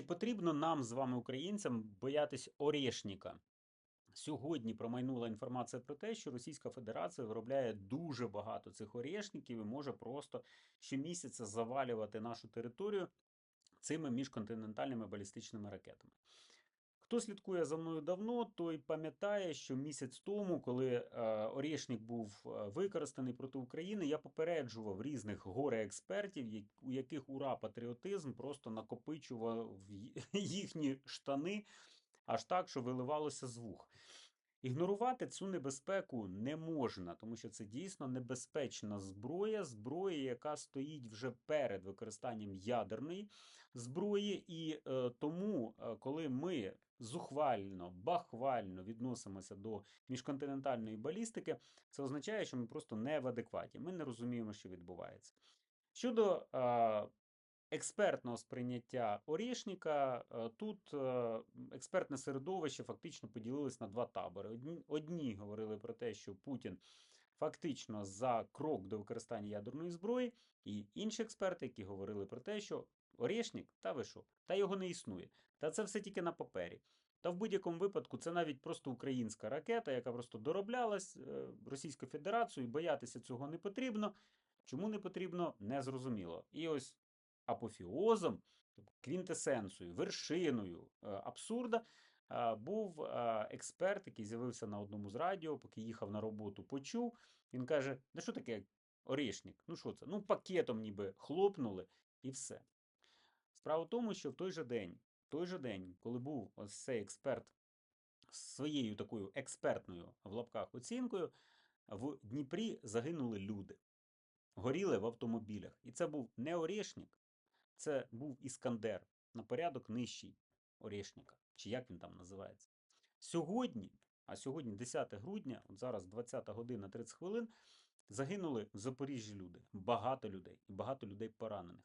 Чи потрібно нам з вами, українцям, боятись Орєшніка? Сьогодні промайнула інформація про те, що Російська Федерація виробляє дуже багато цих орешників і може просто щомісяця завалювати нашу територію цими міжконтинентальними балістичними ракетами. Хто слідкує за мною давно, той пам'ятає, що місяць тому, коли е, Орєшнік був е, використаний проти України, я попереджував різних горе-експертів, у яких ура патріотизм просто накопичував їхні штани аж так, що виливалося з вух. Ігнорувати цю небезпеку не можна, тому що це дійсно небезпечна зброя, зброя, яка стоїть вже перед використанням ядерної зброї, і е, тому, е, коли ми зухвально, бахвально відносимося до міжконтинентальної балістики, це означає, що ми просто не в адекваті. Ми не розуміємо, що відбувається. Щодо е, експертного сприйняття Орішніка, е, тут е, експертне середовище фактично поділилось на два табори. Одні, одні говорили про те, що Путін фактично за крок до використання ядерної зброї, і інші експерти, які говорили про те, що Орєшнік, та ви що, та його не існує. Та це все тільки на папері. Та в будь-якому випадку це навіть просто українська ракета, яка просто дороблялась е, Російською Федерацією, боятися цього не потрібно. Чому не потрібно, не зрозуміло. І ось апофіозом, тобто квінтесенцією, вершиною е, абсурда е, був е, експерт, який з'явився на одному з радіо, поки їхав на роботу, почув. Він каже: ну що таке орішник? Ну що це? Ну, пакетом ніби хлопнули і все. Справа в тому, що в той же день, в той же день, коли був ось цей експерт з своєю такою експертною в лапках оцінкою, в Дніпрі загинули люди, горіли в автомобілях. І це був не Орєшнік, це був Іскандер на порядок нижчий Орєшніка, чи як він там називається. Сьогодні, а сьогодні 10 грудня, от зараз 20 година 30 хвилин, загинули в Запоріжжі люди, багато людей, і багато людей поранених.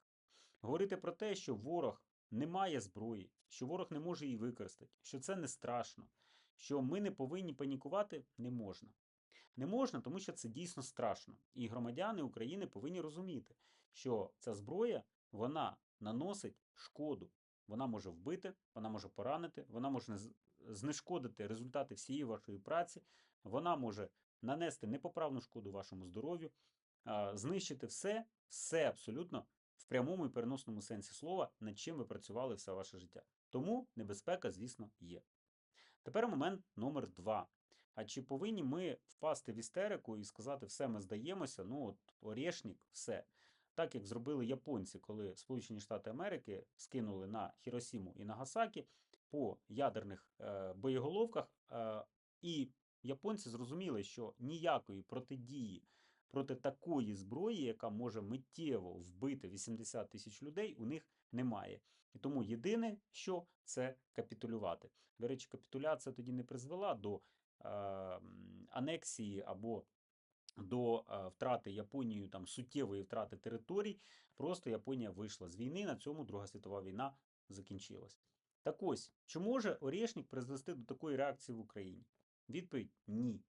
Говорити про те, що ворог не має зброї, що ворог не може її використати, що це не страшно, що ми не повинні панікувати, не можна. Не можна, тому що це дійсно страшно. І громадяни України повинні розуміти, що ця зброя вона наносить шкоду. Вона може вбити, вона може поранити, вона може знешкодити результати всієї вашої праці, вона може нанести непоправну шкоду вашому здоров'ю, знищити все, все абсолютно в прямому і переносному сенсі слова, над чим ви працювали все ваше життя. Тому небезпека, звісно, є. Тепер момент номер два. А чи повинні ми впасти в істерику і сказати, все, ми здаємося, ну от Орєшнік, все. Так як зробили японці, коли Сполучені Штати Америки скинули на Хіросіму і Нагасакі по ядерних е, боєголовках, е, і японці зрозуміли, що ніякої протидії проти такої зброї, яка може миттєво вбити 80 тисяч людей, у них немає. І тому єдине, що це капітулювати. До речі, капітуляція тоді не призвела до е, анексії або до втрати Японією там суттєвої втрати територій. Просто Японія вийшла з війни. На цьому Друга світова війна закінчилась. Так ось, чи може Орєшнік призвести до такої реакції в Україні? Відповідь ні.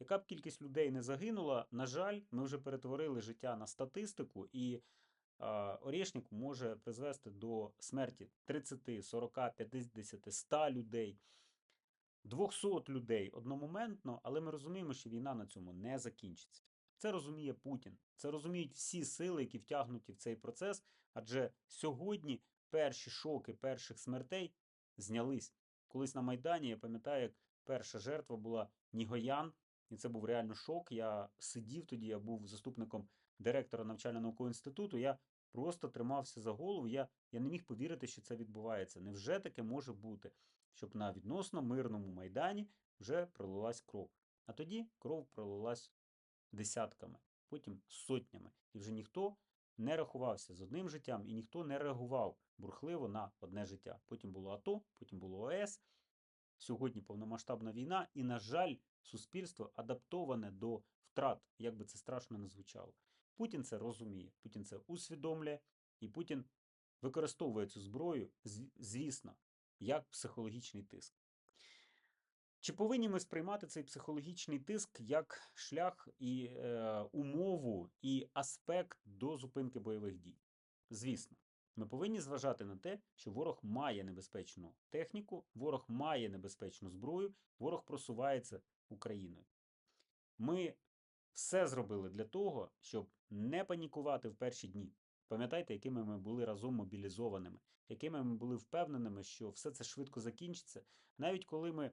Яка б кількість людей не загинула, на жаль, ми вже перетворили життя на статистику, і е, Орєшнік може призвести до смерті 30, 40, 50, 100 людей. 200 людей одномоментно, але ми розуміємо, що війна на цьому не закінчиться. Це розуміє Путін. Це розуміють всі сили, які втягнуті в цей процес. Адже сьогодні перші шоки перших смертей знялись. Колись на Майдані, я пам'ятаю, як перша жертва була Нігоян, і це був реально шок. Я сидів тоді, я був заступником директора навчально-наукового інституту. Я просто тримався за голову. Я, я не міг повірити, що це відбувається. Невже таке може бути? Щоб на відносно мирному майдані вже пролилась кров. А тоді кров пролилась десятками, потім сотнями. І вже ніхто не рахувався з одним життям, і ніхто не реагував бурхливо на одне життя. Потім було АТО, потім було ОС. Сьогодні повномасштабна війна, і, на жаль, суспільство адаптоване до втрат, як би це страшно не звучало. Путін це розуміє, Путін це усвідомлює, і Путін використовує цю зброю, звісно, як психологічний тиск. Чи повинні ми сприймати цей психологічний тиск як шлях і е, умову і аспект до зупинки бойових дій? Звісно, Ми повинні зважати на те, що ворог має небезпечну техніку, ворог має небезпечну зброю, ворог просувається Україною. Ми все зробили для того, щоб не панікувати в перші дні. Пам'ятайте, якими ми були разом мобілізованими, якими ми були впевненими, що все це швидко закінчиться. Навіть коли ми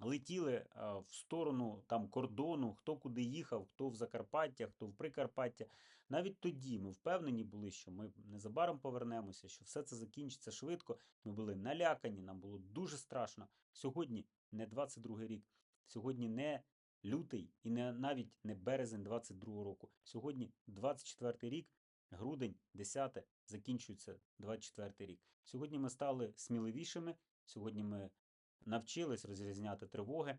летіли в сторону там кордону, хто куди їхав, хто в Закарпаття, хто в Прикарпаття. Навіть тоді ми впевнені були, що ми незабаром повернемося, що все це закінчиться швидко. Ми були налякані, нам було дуже страшно. Сьогодні не 22 рік, сьогодні не лютий і не навіть не березень 22 року. Сьогодні 24 рік, грудень, 10, закінчується 24 рік. Сьогодні ми стали сміливішими. Сьогодні ми навчились розрізняти тривоги.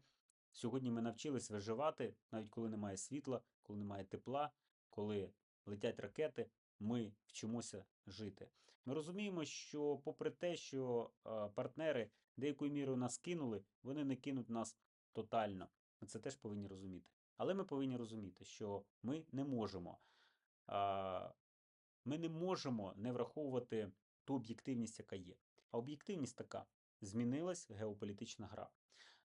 Сьогодні ми навчились виживати, навіть коли немає світла, коли немає тепла, коли летять ракети, ми вчимося жити. Ми розуміємо, що попри те, що партнери деякою мірою нас кинули, вони не кинуть нас тотально. Ми це теж повинні розуміти. Але ми повинні розуміти, що ми не можемо. Ми не можемо не враховувати ту об'єктивність, яка є. А об'єктивність така: змінилась геополітична гра,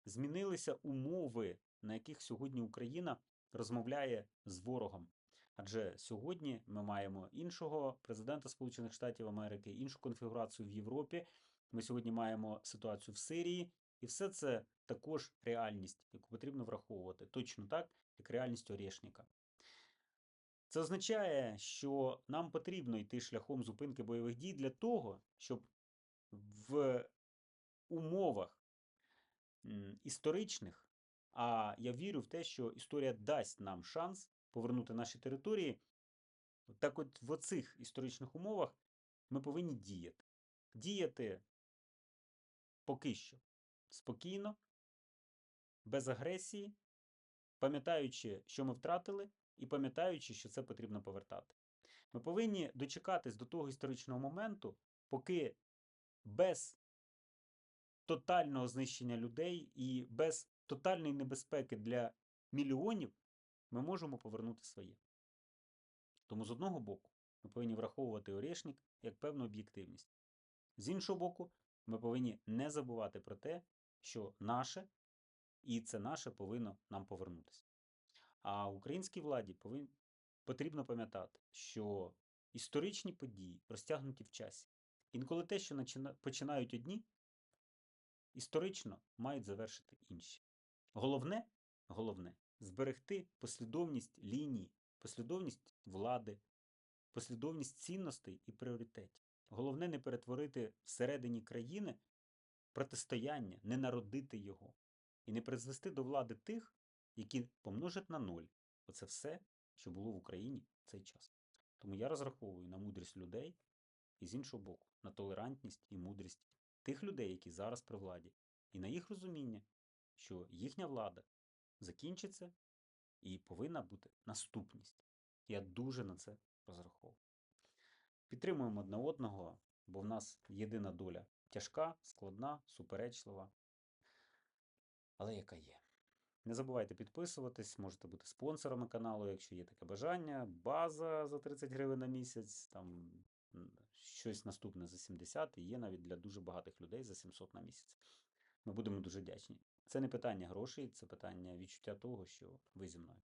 змінилися умови, на яких сьогодні Україна розмовляє з ворогом. Адже сьогодні ми маємо іншого президента Сполучених Штатів Америки, іншу конфігурацію в Європі. Ми сьогодні маємо ситуацію в Сирії, і все це також реальність, яку потрібно враховувати, точно так, як реальність Орєшніка. Це означає, що нам потрібно йти шляхом зупинки бойових дій для того, щоб в умовах історичних, а я вірю в те, що історія дасть нам шанс повернути наші території. Так от в оцих історичних умовах ми повинні діяти. Діяти поки що спокійно, без агресії, пам'ятаючи, що ми втратили, і пам'ятаючи, що це потрібно повертати. Ми повинні дочекатись до того історичного моменту, поки без тотального знищення людей і без тотальної небезпеки для мільйонів ми можемо повернути своє. Тому з одного боку ми повинні враховувати Орешник як певну об'єктивність. З іншого боку, ми повинні не забувати про те, що наше і це наше повинно нам повернутися. А українській владі повин... потрібно пам'ятати, що історичні події розтягнуті в часі. Інколи те, що починають одні, історично мають завершити інші. Головне, головне зберегти послідовність ліній, послідовність влади, послідовність цінностей і пріоритетів. Головне не перетворити всередині країни протистояння, не народити його і не призвести до влади тих, які помножать на ноль. Оце все, що було в Україні в цей час. Тому я розраховую на мудрість людей і з іншого боку, на толерантність і мудрість тих людей, які зараз при владі, і на їх розуміння, що їхня влада закінчиться і повинна бути наступність. Я дуже на це розраховую. Підтримуємо одне одного, бо в нас єдина доля тяжка, складна, суперечлива, але яка є. Не забувайте підписуватись, можете бути спонсорами каналу, якщо є таке бажання. База за 30 гривень на місяць, там щось наступне за 70 і є навіть для дуже багатих людей за 700 на місяць. Ми будемо дуже вдячні. Це не питання грошей, це питання відчуття того, що ви зі мною.